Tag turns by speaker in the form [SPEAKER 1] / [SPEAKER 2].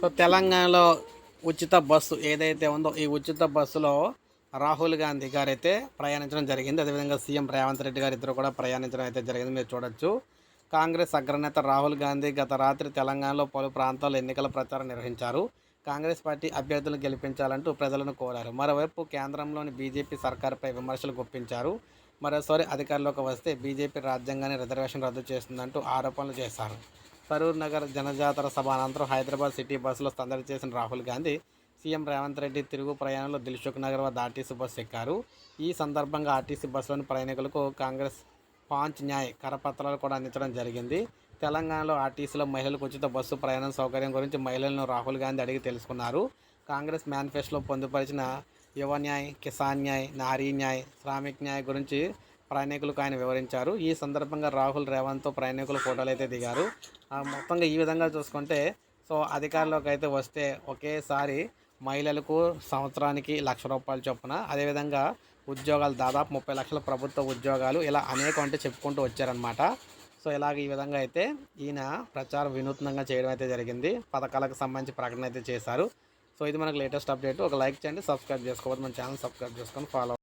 [SPEAKER 1] So తెలంగాణలో ఉచిత bus ఏదైతే ఉందో ఈ ఉచిత బస్సులో రాహుల్ గాంధీ గారు అయితే ప్రయాణించడం జరిగింది. అదేవిధంగా సీఎం రేవంత్ రెడ్డి గారు ఇద్దరు కూడా ప్రయాణించడం అయితే జరిగింది. మీరు చూడొచ్చు. కాంగ్రెస్ అగ్రనేత రాహుల్ గాంధీ గత రాత్రి తెలంగాణలో పలు ప్రాంతాల్లో ఎన్నికల ప్రచారం నిర్వహించారు. కాంగ్రెస్ పార్టీ అభ్యర్థులను గెలిపించాలంటూ ప్రజలను కోరారు. మరోవైపు కేంద్రంలోని బీజేపీ సర్కారుపై విమర్శలు గుప్పించారు. మరోసారి అధికారంలోకి వస్తే బీజేపీ రాజ్యాంగాన్ని రిజర్వేషన్ రద్దు చేస్తుందంటూ ఆరోపణలు చేశారు. సరూర్ నగర్ జనజాతర సభ అనంతరం హైదరాబాద్ సిటీ బస్సులో సందడి చేసిన రాహుల్ గాంధీ సీఎం రేవంత్ రెడ్డి తిరుగు ప్రయాణంలో దిల్సుఖ్ నగర్ వద్ద ఆర్టీసీ బస్సు ఎక్కారు. ఈ సందర్భంగా ఆర్టీసీ బస్సులోని ప్రయాణికులకు కాంగ్రెస్ పాంచ్ న్యాయ్ కరపత్రాలు కూడా అందించడం జరిగింది. తెలంగాణలో ఆర్టీసీలో మహిళలకు ఉచిత బస్సు ప్రయాణం సౌకర్యం గురించి మహిళలను రాహుల్ గాంధీ అడిగి తెలుసుకున్నారు. కాంగ్రెస్ మేనిఫెస్టోలో పొందుపరిచిన యువ న్యాయ్ కిసాన్ న్యాయ్ నారీ న్యాయ్ శ్రామిక్ న్యాయ్ గురించి ప్రయాణికులకు ఆయన వివరించారు. ఈ సందర్భంగా రాహుల్ రేవంత్తో ప్రయాణికులు ఫోటోలు అయితే దిగారు. ఆ, మొత్తంగా ఈ విధంగా చూసుకుంటే సో అధికారంలోకి అయితే వస్తే ఒకేసారి మహిళలకు సంవత్సరానికి లక్ష రూపాయలు చొప్పున అదేవిధంగా ఉద్యోగాలు దాదాపు ముప్పై లక్షల ప్రభుత్వ ఉద్యోగాలు ఇలా అనేక అంటే చెప్పుకుంటూ వచ్చారనమాట సో ఇలాగ ఈ విధంగా అయితే ఈయన ప్రచారం వినూత్నంగా చేయడం అయితే జరిగింది. పథకాలకు సంబంధించి ప్రకటన అయితే చేశారు. సో ఇది మనకు లేటెస్ట్ అప్డేట్. ఒక లైక్ చేయండి సబ్స్క్రైబ్ చేసుకోవద్దు. మన ఛానల్ సబ్స్క్రైబ్ చేసుకొని ఫాలో